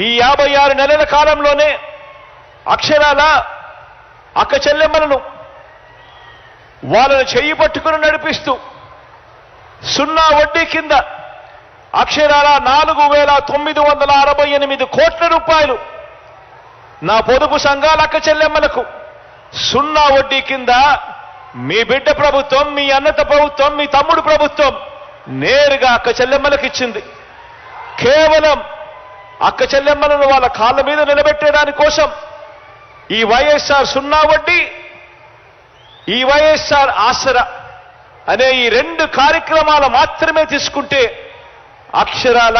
ఈ యాభై ఆరు నెలల కాలంలోనే అక్షరాల అక్క చెల్లెమ్మలను వాళ్ళను చెయ్యి పట్టుకుని నడిపిస్తూ సున్నా వడ్డీ కింద అక్షరాల నాలుగు వేల తొమ్మిది వందల అరవై ఎనిమిది కోట్ల రూపాయలు నా పొదుపు సంఘాల అక్క చెల్లెమ్మలకు. సున్నా వడ్డీ కింద మీ బిడ్డ ప్రభుత్వం మీ అన్నత ప్రభుత్వం మీ తమ్ముడు ప్రభుత్వం నేరుగా అక్క చెల్లెమ్మలకు ఇచ్చింది కేవలం అక్క చెల్లెమ్మలను వాళ్ళ కాళ్ళ మీద నిలబెట్టేదాని కోసం ఈ వైఎస్ఆర్ సున్నా వడ్డీ ఈ వైఎస్ఆర్ ఆసర అనే ఈ రెండు కార్యక్రమాలు మాత్రమే తీసుకుంటే అక్షరాల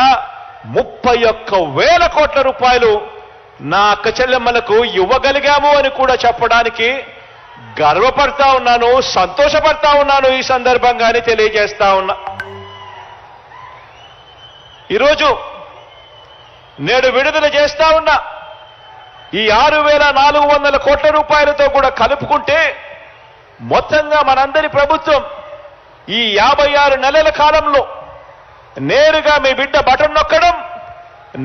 ముప్పై ఒక్క వేల కోట్ల రూపాయలు నా అక్క చెల్లెమ్మలకు ఇవ్వగలిగాము అని కూడా చెప్పడానికి గర్వపడతా ఉన్నాను సంతోషపడతా ఉన్నాను ఈ సందర్భంగానే తెలియజేస్తా ఉన్నా. ఈరోజు నేడు విడుదల చేస్తా ఉన్నా. ఈ ఆరు వేల నాలుగు వందల కోట్ల రూపాయలతో కూడా కలుపుకుంటే మొత్తంగా మనందరి ప్రభుత్వం ఈ యాభై ఆరు నెలల కాలంలో నేరుగా మీ బిడ్డ బటన్ నొక్కడం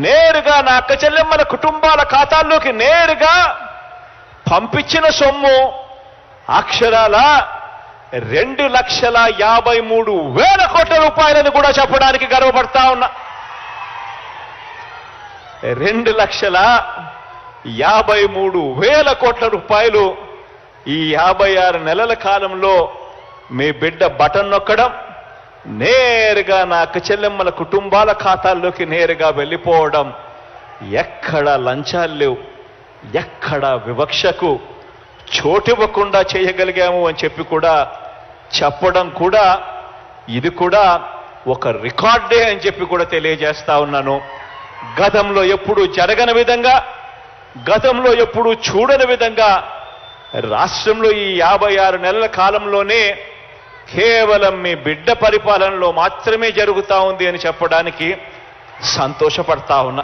నేరుగా నా అక్క చెల్లెమ్మల కుటుంబాల ఖాతాల్లోకి నేరుగా పంపించిన సొమ్ము అక్షరాల రెండు లక్షల యాభై మూడు వేల కోట్ల రూపాయలని కూడా చెప్పడానికి గర్వపడతా ఉన్నా. రెండు లక్షల యాభై మూడు వేల కోట్ల రూపాయలు ఈ యాభై ఆరు నెలల కాలంలో మీ బిడ్డ బటన్ నొక్కడం నేరుగా నా చెల్లెమ్మల కుటుంబాల ఖాతాల్లోకి నేరుగా వెళ్ళిపోవడం ఎక్కడ లంచాలు లేవు ఎక్కడ వివక్షకు చోటివ్వకుండా చేయగలిగాము అని చెప్పి కూడా చెప్పడం కూడా ఇది కూడా ఒక రికార్డే అని చెప్పి కూడా తెలియజేస్తా ఉన్నాను. గతంలో ఎప్పుడు జరగని విధంగా గతంలో ఎప్పుడు చూడని విధంగా రాష్ట్రంలో ఈ యాభై ఆరు నెలల కాలంలోనే కేవలం మీ బిడ్డ పరిపాలనలో మాత్రమే జరుగుతా ఉంది అని చెప్పడానికి సంతోషపడతా ఉన్నా.